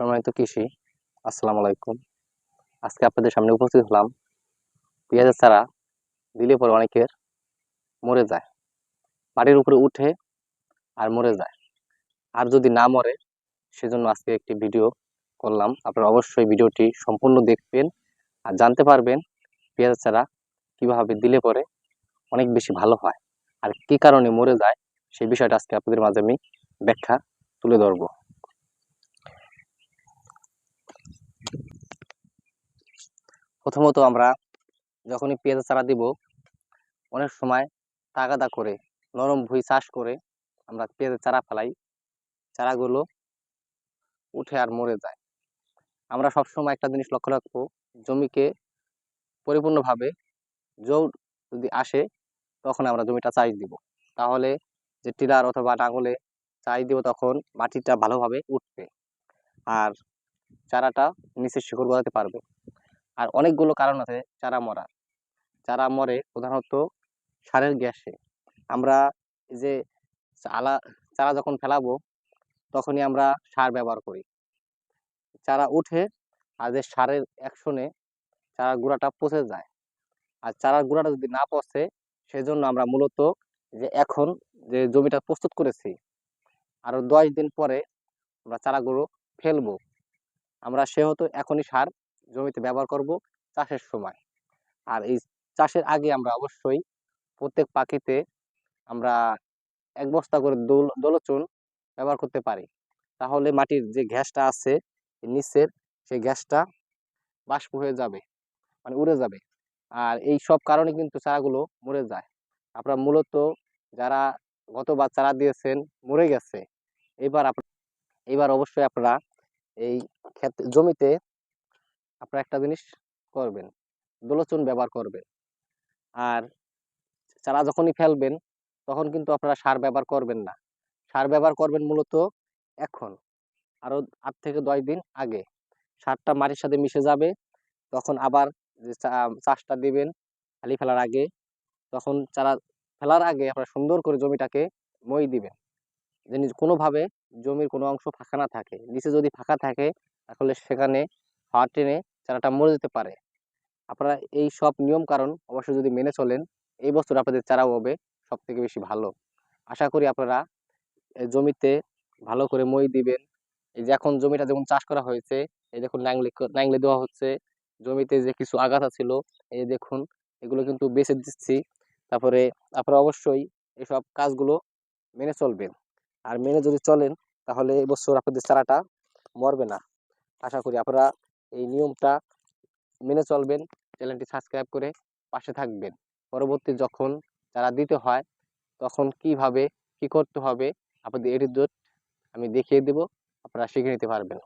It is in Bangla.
সম্মানিত কৃষি, আসসালামু আলাইকুম। আজকে আপনাদের সামনে উপস্থিত হলাম। পেঁয়াজের চারা দিলে পরে অনেকের মরে যায়। মাটির উপরে উঠে আর মরে যায়। আর যদি না মরে, সেজন্য আজকে একটি ভিডিও করলাম। আপনারা অবশ্যই ভিডিওটি সম্পূর্ণ দেখবেন আর জানতে পারবেন পেঁয়াজের চারা কীভাবে দিলে পরে অনেক বেশি ভালো হয় আর কি কারণে মরে যায় সেই বিষয়টা আজকে আপনাদের মাঝে আমি ব্যাখ্যা তুলে ধরবো। প্রথমত আমরা যখনই পেঁয়াজ চারা দিব, অনেক সময় তাগাদা করে, নরম ভুঁই চাষ করে আমরা পেঁয়াজের চারা ফেলাই। চারাগুলো উঠে আর মরে যায়। আমরা সবসময় একটা জিনিস লক্ষ্য রাখব, জমিকে পরিপূর্ণভাবে জৌ যদি আসে, তখন আমরা জমিটা চাষ দিব। তাহলে যে টিলার অথবা নাঙলে চাষ দিব, তখন মাটিটা ভালোভাবে উঠবে আর চারাটা নিচে শিকড় গজাতে পারবে। আর অনেকগুলো কারণ আছে চারা মরার। চারা মরে প্রধানত সারের গ্যাসে। আমরা যে চালা, চারা যখন ফেলাবো, তখনই আমরা সার ব্যবহার করি। চারা উঠে আর যে সারের অ্যাকশনে চারা গুঁড়াটা পচে যায়। আর চারার গুঁড়াটা যদি না পচে, সেজন্য আমরা মূলত যে এখন যে জমিটা প্রস্তুত করেছি, আরও দশ দিন পরে আমরা চারাগুলো ফেলব। আমরা সেহেতু এখনই সার জমিতে ব্যবহার করব চাষের সময়। আর এই চাষের আগে আমরা অবশ্যই প্রত্যেক পাখিতে আমরা এক বস্তা করে দোল, দোলচুন ব্যবহার করতে পারি। তাহলে মাটির যে গ্যাসটা আছে নিচের সেই গ্যাসটা বাষ্প হয়ে যাবে মানে উড়ে যাবে। আর এই সব কারণে কিন্তু চারাগুলো মরে যায়। আপনারা মূলত যারা গতবার চারা দিয়েছেন, মরে গেছে, এবার আপনার এবার অবশ্যই আপনারা এই ক্ষেত, জমিতে আপনারা একটা জিনিস করবেন, দোলচুন ব্যবহার করবেন। আর চারা যখনই ফেলবেন, তখন কিন্তু আপনারা সার ব্যবহার করবেন না। সার ব্যবহার করবেন মূলত এখন, আরও আট থেকে দশ দিন আগে। সারটা মাটির সাথে মিশে যাবে, তখন আবার চাষটা দিবেন খালি ফেলার আগে, তখন চারা ফেলার আগে আপনারা সুন্দর করে জমিটাকে মই দিবেন। যে কোনোভাবে জমির কোনো অংশ ফাঁকা না থাকে। নিচে যদি ফাঁকা থাকে, তাহলে সেখানে হাওয়া টেনে চারাটা মরে যেতে পারে। আপনারা এই সব নিয়ম কারণ অবশ্যই যদি মেনে চলেন, এই বছর আপনাদের চারা হবে সব থেকে বেশি ভালো। আশা করি আপনারা জমিতে ভালো করে মই দিবেন। এই যে এখন জমিটা যেমন চাষ করা হয়েছে, এই দেখুন ন্যাংলে ন্যাংলে দেওয়া হচ্ছে। জমিতে যে কিছু আগাছা ছিল, এই দেখুন, এগুলো কিন্তু বেছে দিচ্ছি। তারপরে আপনারা অবশ্যই এসব কাজগুলো মেনে চলবেন। আর মেনে যদি চলেন, তাহলে এবছর আপনাদের চারাটা মরবে না। আশা করি আপনারা এই নিয়মটা মেনে চলবেন, চ্যানেলটি সাবস্ক্রাইব করে পাশে থাকবেন। পরবর্তী যখন তারা দিতে হয়, তখন কীভাবে, কি করতে হবে, আপনাদের এডিট আমি দেখিয়ে দেব, আপনারা শিখে নিতে পারবেন।